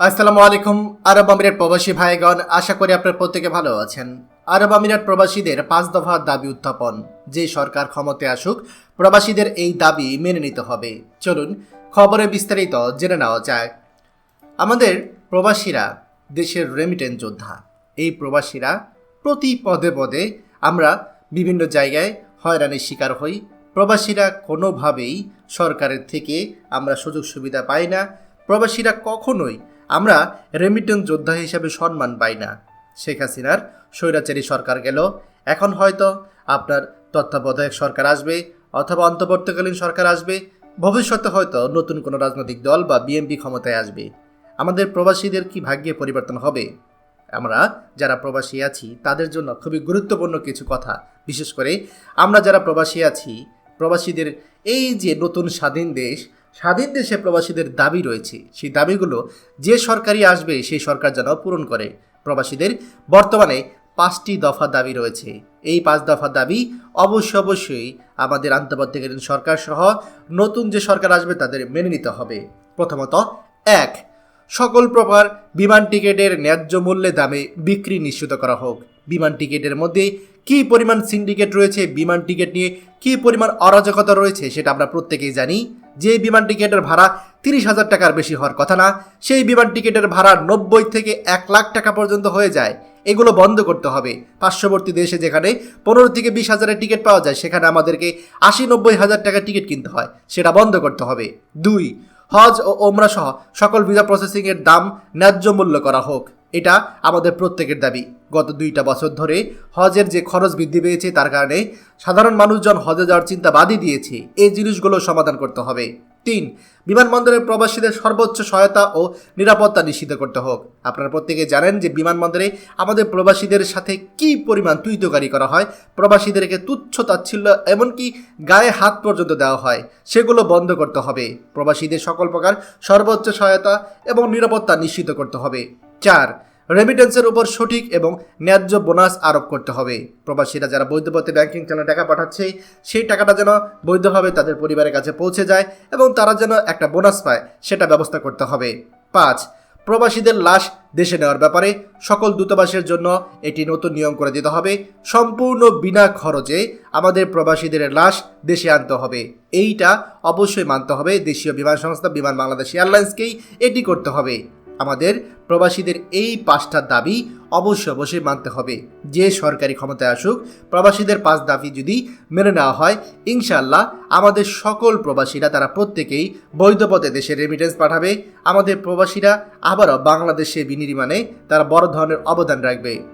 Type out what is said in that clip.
আসসালামু আলাইকুম, আরব আমিরাত প্রবাসী ভাইগণ, আশা করি আপনার প্রত্যেকে ভালো আছেন। আরব আমিরাত প্রবাসীদের পাঁচ দফার দাবি উত্থাপন। যে সরকার ক্ষমতায় আসুক, প্রবাসীদের এই দাবি মেনে নিতে হবে। চলুন খবরে বিস্তারিত জেনে নেওয়া যায় আমাদের প্রবাসীরা দেশের রেমিটেন্স যোদ্ধা। এই প্রবাসীরা প্রতি পদে পদে আমরা বিভিন্ন জায়গায় হয়রানির শিকার হই। প্রবাসীরা কোনোভাবেই সরকারের থেকে আমরা সুযোগ সুবিধা পাই না। প্রবাসীরা কখনোই আমরা রেমিটেন্স যোদ্ধা হিসাবে সম্মান পাই না। শেখ হাসিনার স্বৈরাচারী সরকার গেল। এখন হয়তো আপনার তত্ত্বাবধায়ক সরকার আসবে অথবা অন্তর্বর্তীকালীন সরকার আসবে। ভবিষ্যতে হয়তো নতুন কোনো রাজনৈতিক দল বা বিএনপি ক্ষমতায় আসবে। আমাদের প্রবাসীদের কি ভাগ্যে পরিবর্তন হবে? আমরা যারা প্রবাসী আছি, তাদের জন্য খুবই গুরুত্বপূর্ণ কিছু কথা। বিশেষ করে আমরা যারা প্রবাসী আছি, প্রবাসীদের এই যে নতুন স্বাধীন দেশ স্বাধীন দেশে প্রবাসীদের দাবি রয়েছে। সেই দাবিগুলো যে সরকারই আসবে, সেই সরকার যেন পূরণ করে। প্রবাসীদের বর্তমানে পাঁচটি দফা দাবি রয়েছে। এই পাঁচ দফা দাবি অবশ্যই অবশ্যই আমাদের আন্তর্বর্তীকালীন সরকার সহ নতুন যে সরকার আসবে তাদের মেনে নিতে হবে। প্রথমত, এক, সকল প্রকার বিমান টিকিটের ন্যায্য মূল্যে দামে বিক্রি নিশ্চিত করা হোক। বিমান টিকিটের মধ্যে কী পরিমাণ সিন্ডিকেট রয়েছে, বিমান টিকিট নিয়ে কী পরিমাণ অরাজকতা রয়েছে, সেটা আমরা প্রত্যেকেই জানি। যে বিমান টিকিটের ভাড়া তিরিশ হাজার টাকার বেশি হওয়ার কথা না, সেই বিমান টিকিটের ভাড়া নব্বই থেকে এক লাখ টাকা পর্যন্ত হয়ে যায়। এগুলো বন্ধ করতে হবে। পার্শ্ববর্তী দেশে যেখানে পনেরো থেকে বিশ হাজারের টিকিট পাওয়া যায়, সেখানে আমাদেরকে আশি নব্বই হাজার টাকা টিকিট কিনতে হয়। সেটা বন্ধ করতে হবে। দুই, হজ ও ওমরা সহ সকল ভিসা প্রসেসিংয়ের দাম ন্যায্য মূল্য করা হোক। এটা আমাদের প্রত্যেকের দাবি। গত দুইটা বছর ধরে হজের যে খরচ বৃদ্ধি পেয়েছে তার কারণে সাধারণ মানুষজন হজে যাওয়ার চিন্তা বাদই দিয়েছে। এই জিনিসগুলো সমাধান করতে হবে। তিন বিমানবন্দরের প্রবাসীদের সর্বোচ্চ সহায়তা ও নিরাপত্তা নিশ্চিত করতে হোক। আপনারা প্রত্যেকে জানেন যে বিমানবন্দরে আমাদের প্রবাসীদের সাথে কি পরিমাণ তুইতকারী করা হয়, প্রবাসীদেরকে তুচ্ছ তাচ্ছিল্য এমনকি গায়ে হাত পর্যন্ত দেওয়া হয়, সেগুলো বন্ধ করতে হবে। প্রবাসীদের সকল প্রকার সর্বোচ্চ সহায়তা এবং নিরাপত্তা নিশ্চিত করতে হবে। চার রেমিটেন্সের উপর সঠিক এবং ন্যায্য বোনাস আরোপ করতে হবে। প্রবাসীরা যারা বৈধ পথে ব্যাংকিং চ্যানেলে টাকা পাঠাচ্ছে, সেই টাকাটা যেন বৈধভাবে তাদের পরিবারের কাছে পৌঁছে যায় এবং তারা যেন একটা বোনাস পায়, সেটা ব্যবস্থা করতে হবে। পাঁচ, প্রবাসীদের লাশ দেশে নেওয়ার ব্যাপারে সকল দূতাবাসের জন্য এটি নতুন নিয়ম করে দিতে হবে। সম্পূর্ণ বিনা খরচে আমাদের প্রবাসীদের লাশ দেশে আনতে হবে। এইটা অবশ্যই মানতে হবে। দেশীয় বিমান সংস্থা, বিমান বাংলাদেশ এয়ারলাইন্সকেই এটি করতে হবে। আমাদের প্রবাসীদের এই পাঁচটা দাবি অবশ্যই অবশ্যই মানতে হবে। যে সরকারি ক্ষমতায় আসুক, প্রবাসীদের পাঁচ দাবি যদি মেনে নেওয়া হয় ইনশাল্লাহ আমাদের সকল প্রবাসীরা তারা প্রত্যেকেই বৈধপথে দেশে রেমিটেন্স পাঠাবে। আমাদের প্রবাসীরা আবারও বাংলাদেশে বিনির্মাণে তারা বড় ধরনের অবদান রাখবে।